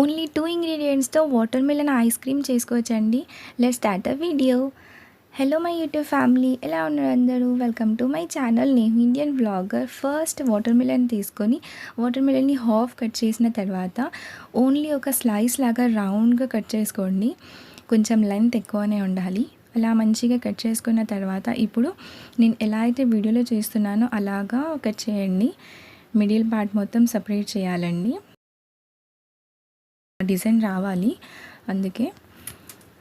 Only two ఇంగ్రీడియంట్స్తో watermelon ice cream చేసుకోవచ్చండి. Let start a video hello my YouTube family ఎలా ఉన్నారు అందరూ? వెల్కమ్ టు మై ఛానల్ నేను Indian blogger first watermelon తీసుకొని water మిలన్ని హాఫ్ కట్ చేసిన తర్వాత ఓన్లీ ఒక స్లైస్ లాగా రౌండ్గా కట్ చేసుకోండి. కొంచెం లెంత్ ఎక్కువనే ఉండాలి. అలా మంచిగా కట్ చేసుకున్న తర్వాత ఇప్పుడు నేను ఎలా అయితే వీడియోలో చేస్తున్నానో అలాగా కట్ చేయండి. మిడిల్ పార్ట్ మొత్తం సపరేట్ చేయాలండి. డిజైన్ రావాలి. అందుకే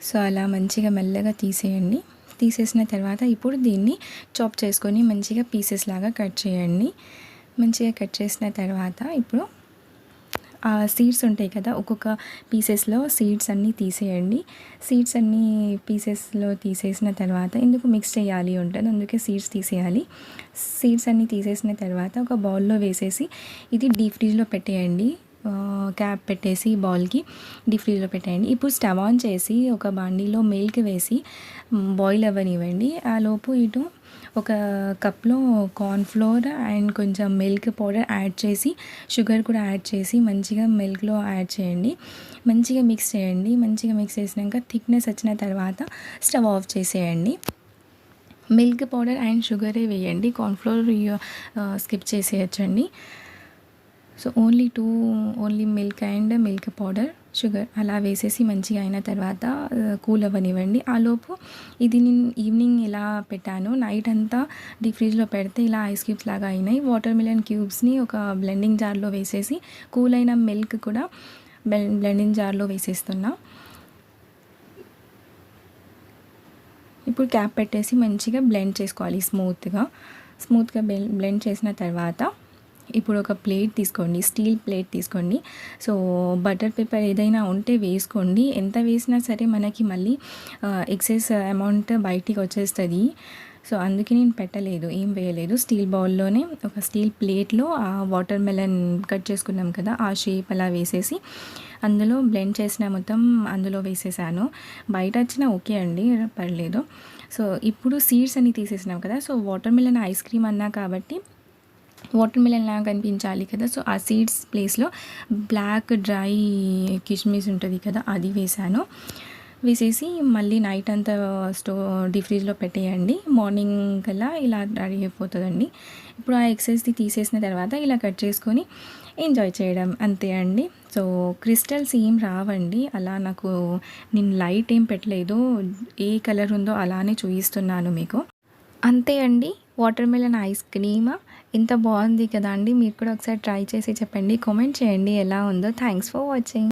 సో అలా మంచిగా మెల్లగా తీసేయండి. తీసేసిన తర్వాత ఇప్పుడు దీన్ని చాప్ చేసుకొని మంచిగా పీసెస్ లాగా కట్ చేయండి. మంచిగా కట్ చేసిన తర్వాత ఇప్పుడు ఆ సీడ్స్ ఉంటాయి కదా ఒక్కొక్క పీసెస్లో సీడ్స్ అన్నీ తీసేయండి. సీడ్స్ అన్నీ పీసెస్లో తీసేసిన తర్వాత ఎందుకు మిక్స్ చేయాలి ఉంటుంది అందుకే సీడ్స్ తీసేయాలి. సీడ్స్ అన్నీ తీసేసిన తర్వాత ఒక బౌల్లో వేసేసి ఇది డీప్ ఫ్రిడ్జ్లో పెట్టేయండి. క్యాప్ పెట్టేసి బౌల్కి డీప్ పెట్టేయండి. ఇప్పుడు స్టవ్ ఆన్ చేసి ఒక బాండీలో మిల్క్ వేసి బాయిల్ అవ్వనివ్వండి. ఆ లోపు ఇటు ఒక కప్లో కార్న్ఫ్లోర్ అండ్ కొంచెం మిల్క్ పౌడర్ యాడ్ చేసి షుగర్ కూడా యాడ్ చేసి మంచిగా మిల్క్లో యాడ్ చేయండి. మంచిగా మిక్స్ చేయండి. మంచిగా మిక్స్ చేసినాక థిక్నెస్ వచ్చిన తర్వాత స్టవ్ ఆఫ్ చేసేయండి. మిల్క్ పౌడర్ అండ్ షుగరే వేయండి. Cornflour skip చేసేయచ్చండి. So only two only milk and milk powder sugar అలా వేసేసి మంచిగా అయిన తర్వాత కూల్ అవ్వనివ్వండి. ఆలోపు ఇది నేను ఈవినింగ్ ఎలా పెట్టాను నైట్ అంతా డీప్ ఫ్రిడ్జ్లో పెడితే ఇలా ఐస్ క్యూబ్స్ లాగా అయినాయి. వాటర్ మిలన్ క్యూబ్స్ని ఒక బ్లెండింగ్ జార్లో వేసేసి కూల్ అయిన మిల్క్ కూడా బ్లెండింగ్ జార్లో వేసేస్తున్నా. ఇప్పుడు క్యాప్ పెట్టేసి మంచిగా బ్లెండ్ చేసుకోవాలి స్మూత్గా స్మూత్గా బ్లెండ్ చేసిన తర్వాత ఇప్పుడు ఒక ప్లేట్ తీసుకోండి స్టీల్ ప్లేట్ తీసుకోండి. సో బటర్ పేపర్ ఏదైనా ఉంటే వేసుకోండి. ఎంత వేసినా సరే మనకి మళ్ళీ ఎక్సెస్ అమౌంట్ బయటికి వచ్చేస్తుంది. సో అందుకే నేను పెట్టలేదు ఏం వేయలేదు. స్టీల్ బౌల్లోనే ఒక స్టీల్ ప్లేట్లో ఆ వాటర్ మెలన్ కట్ చేసుకున్నాం కదా ఆ షేప్ అలా వేసేసి అందులో బ్లెండ్ చేసిన మొత్తం అందులో వేసేసాను. బయట వచ్చిన ఓకే అండి పర్లేదు. సో ఇప్పుడు సీడ్స్ అన్ని తీసేసినాం కదా so watermelon ice cream అన్నా కాబట్టి వాటర్ మిలన్ లాగా కనిపించాలి కదా. సో ఆ సీడ్స్ ప్లేస్లో బ్లాక్ డ్రై కిష్మిస్ ఉంటుంది కదా అది వేసాను వేసేసి మళ్ళీ నైట్ అంతా స్టో డీ పెట్టేయండి. మార్నింగ్ కల్లా ఇలా రెడీ అయిపోతుందండి. ఇప్పుడు ఆ ఎక్సైజ్ది తీసేసిన తర్వాత ఇలా కట్ చేసుకొని ఎంజాయ్ చేయడం అంతే అండి. సో క్రిస్టల్స్ ఏం రావండి. అలా నాకు నేను లైట్ ఏం పెట్టలేదు. ఏ కలర్ ఉందో అలానే చూపిస్తున్నాను మీకు. అంతే అండి. Watermelon ice cream? ఇంత బాగుంది కదా అండి మీరు కూడా ఒకసారి ట్రై చేసి చెప్పండి. కామెంట్ చేయండి ఎలా ఉందో. Thanks for watching